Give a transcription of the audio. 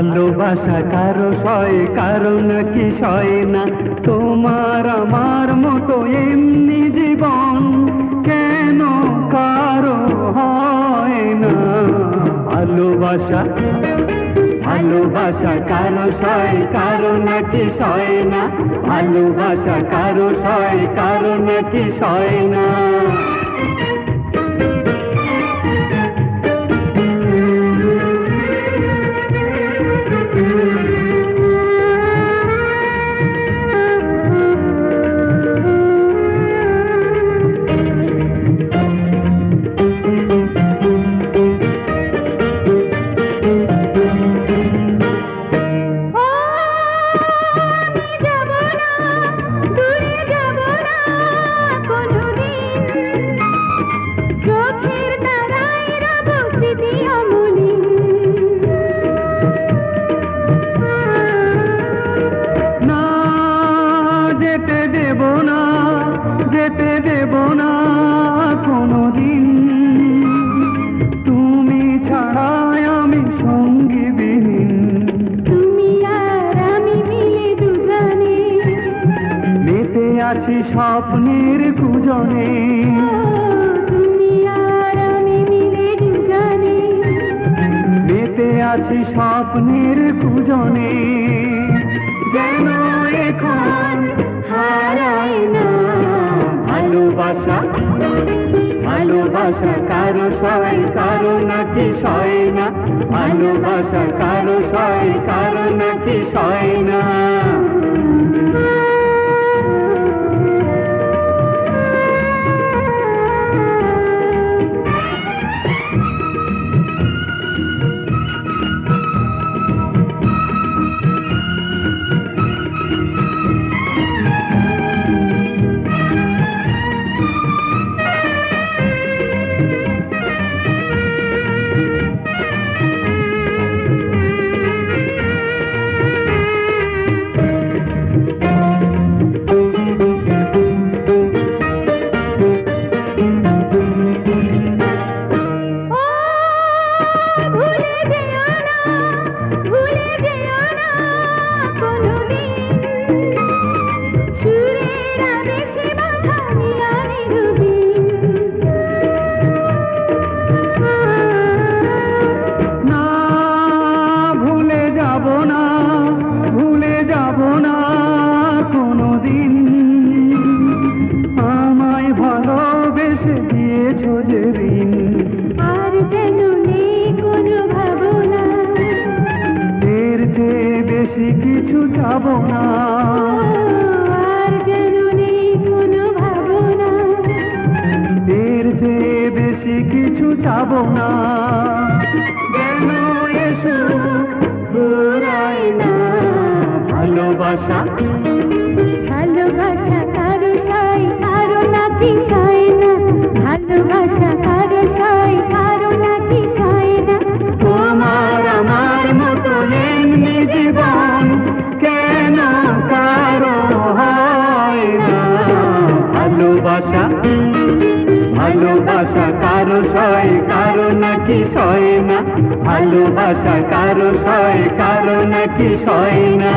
ভালোবাসা কারও সয় কারও নাকি সয় না? তোমার আমার মতো এমনি জীবন কেন কারও হয় না? ভালোবাসা ভালোবাসা কারও সয় কারও নাকি সয় না? ভালোবাসা কারও সয় কারও নাকি সয় না? যেতে দেব না যেতে দেব না কোনোদিন। তুমি ছাড়াই আমি সঙ্গী বিহীন। তুমি আর আমি মিলে দুজনে। মেতে আছি স্বপ্নের কুজনে। আছি স্বপ্নের কুজনে, যেন এখন হারায় না। ভালোবাসা ভালোবাসা কারও সয়, কারও নাকি সয় না। ভালোবাসা কারও সয়, কারও নাকি সয় না। ঋণ আর যেন নেই কোনো ভাবনা। এর চেয়ে বেশি কিছু যাব না। আর যেন নেই কোনো ভাবনা। এর চেয়ে বেশি কিছু চাব না। যেন এসো ঘুরায় না। ভালোবাসা। ভালোবাসা কারও সাই কারও নাকি সয় না। কারও হয় না। ভালোবাসা? ভালোবাসা কারও ছয়, কারও নাকি ছয় না। ভালোবাসা কারও ছয়, কারও নাকি ছয় না।